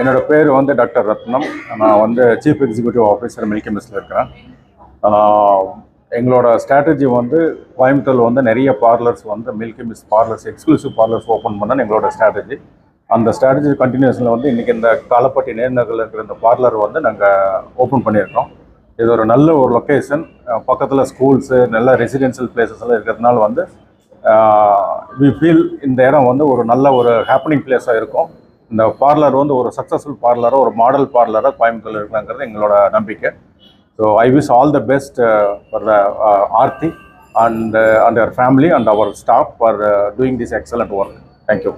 என்னோடய என்னோட பேர் வந்து டாக்டர் ரத்னம். நான் வந்து சீஃப் எக்ஸிக்யூட்டிவ் ஆஃபீஸர் மில்கி இருக்கிறேன் எங்களோட ஸ்ட்ராட்டஜி வந்து கோயம்புத்தூரில் வந்து நிறைய பார்லர்ஸ் வந்து Milky Mist parlours exclusive parlours open பண்ணால் எங்களோட ஸ்ட்ராட்டஜி அந்த ஸ்ட்ராட்டஜி கண்டினியூஸில் வந்து இன்றைக்கி இந்த காலப்பட்டி நேர்நகரில் இருக்கிற இந்த பார்லர் வந்து நாங்கள் ஓப்பன் பண்ணியிருக்கோம். இது ஒரு நல்ல ஒரு லொக்கேஷன் பக்கத்தில் ஸ்கூல்ஸு நல்ல ரெசிடென்ஷியல் பிளேசஸ் எல்லாம் இருக்கிறதுனால வந்து வி ஃபீல் இந்த இடம் வந்து ஒரு நல்ல ஒரு ஹாப்பனிங் பிளேஸாக இருக்கும். இந்த பார்லர் வந்து ஒரு சக்ஸஸ்ஃபுல் பார்லராக ஒரு மாடல் பார்லராக கோயம்புத்தூர்ல இருக்கலாங்கிறது எங்களோட நம்பிக்கை. So I wish all the best for the Aarthi and and our family and our staff for doing this excellent work thank you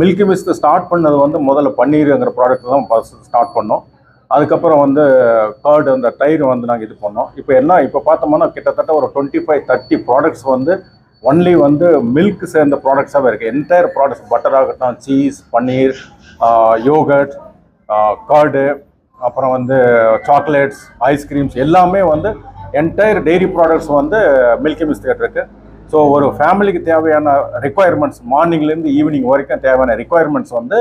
Milky Mist start பண்ணது வந்து முதல்ல பன்னீருங்கிற ப்ராடக்ட் தான் ஃபர்ஸ்ட் ஸ்டார்ட் பண்ணோம். அதுக்கப்புறம் வந்து கர்டு அந்த தயிர் வந்து நாங்கள் இது பண்ணோம். இப்போ என்ன இப்போ பார்த்தோம்னா கிட்டத்தட்ட ஒரு டுவெண்ட்டி ஃபைவ் தேர்ட்டி ப்ராடக்ட்ஸ் வந்து ஒன்லி வந்து மில்க் சேர்ந்த ப்ராடக்ட்ஸாகவே இருக்குது என்டையர் ப்ராடக்ட்ஸ் பட்டர் ஆகட்டும் சீஸ் பன்னீர் யோகர்ட் கர்டு அப்புறம் வந்து சாக்லேட்ஸ் ஐஸ்கிரீம்ஸ் எல்லாமே வந்து என்டையர் டெய்ரி ப்ராடக்ட்ஸ் வந்து மில்கி மிஸ்ட் இருக்குது ஸோ ஒரு ஃபேமிலிக்கு தேவையான ரெக்குவயர்மெண்ட்ஸ் மார்னிங்லேருந்து ஈவினிங் வரைக்கும் தேவையான ரெக்குவயர்மெண்ட்ஸ் வந்து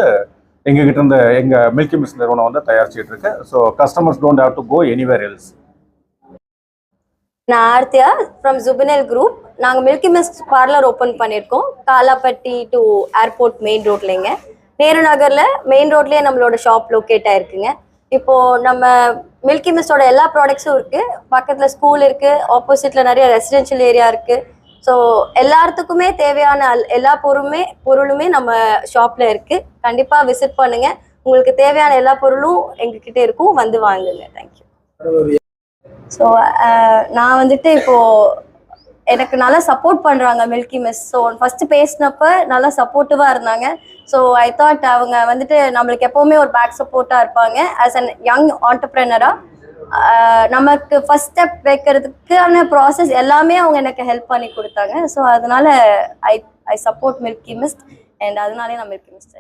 எங்ககிட்ட கிட்டேருந்து எங்கள் மில்கி மிஸ் நிறுவனம் வந்து தயாரிச்சிட்டு இருக்கு. So customers don't have to go anywhere else நான் ஆர்த்தியா ஃப்ரம் ஜுபினல் குரூப் நாங்கள் மில்கி மிஸ்ட் பார்லர் ஓப்பன் பண்ணியிருக்கோம். காலாப்பட்டி டு ஏர்போர்ட் மெயின் ரோட்லேங்க நேரு நகரில் மெயின் ரோட்லேயே நம்மளோட ஷாப் லொக்கேட் ஆயிருக்குங்க. இப்போது நம்ம மில்கி மிஸ்டோட எல்லா ப்ராடக்ட்ஸும் இருக்குது பக்கத்தில் ஸ்கூல் இருக்குது ஆப்போசிட்டில் நிறைய ரெசிடென்ஷியல் ஏரியா இருக்குது ஸோ எல்லாத்துக்குமே தேவையான அல்- எல்லா பொருளுமே பொருளுமே நம்ம ஷாப்பில் இருக்கு. கண்டிப்பாக விசிட் பண்ணுங்க. உங்களுக்கு தேவையான எல்லா பொருளும் எங்ககிட்ட இருக்கும். வந்து வாங்குங்க. தேங்க்யூ ஸோ uh, நான் வந்துட்டு இப்போ எனக்கு நல்லா சப்போர்ட் பண்றாங்க மில்கி மிஸ் ஸோ ஃபர்ஸ்ட் பேசினப்ப நல்லா சப்போர்ட்டிவா இருந்தாங்க. ஸோ ஐ தாட் அவங்க வந்துட்டு நம்மளுக்கு எப்பவுமே ஒரு பேக் சப்போர்ட்டா இருப்பாங்க. ஆஸ் அன் யங் ஆண்டர்பிரினரா நமக்கு ஃபர்ஸ்ட் ஸ்டெப் வைக்கிறதுக்கான ப்ராசஸ் எல்லாமே அவங்க எனக்கு ஹெல்ப் பண்ணி கொடுத்தாங்க. ஸோ அதனால I I support Milky Mist and அதனாலே நான் மில்கி மிஸ்ட்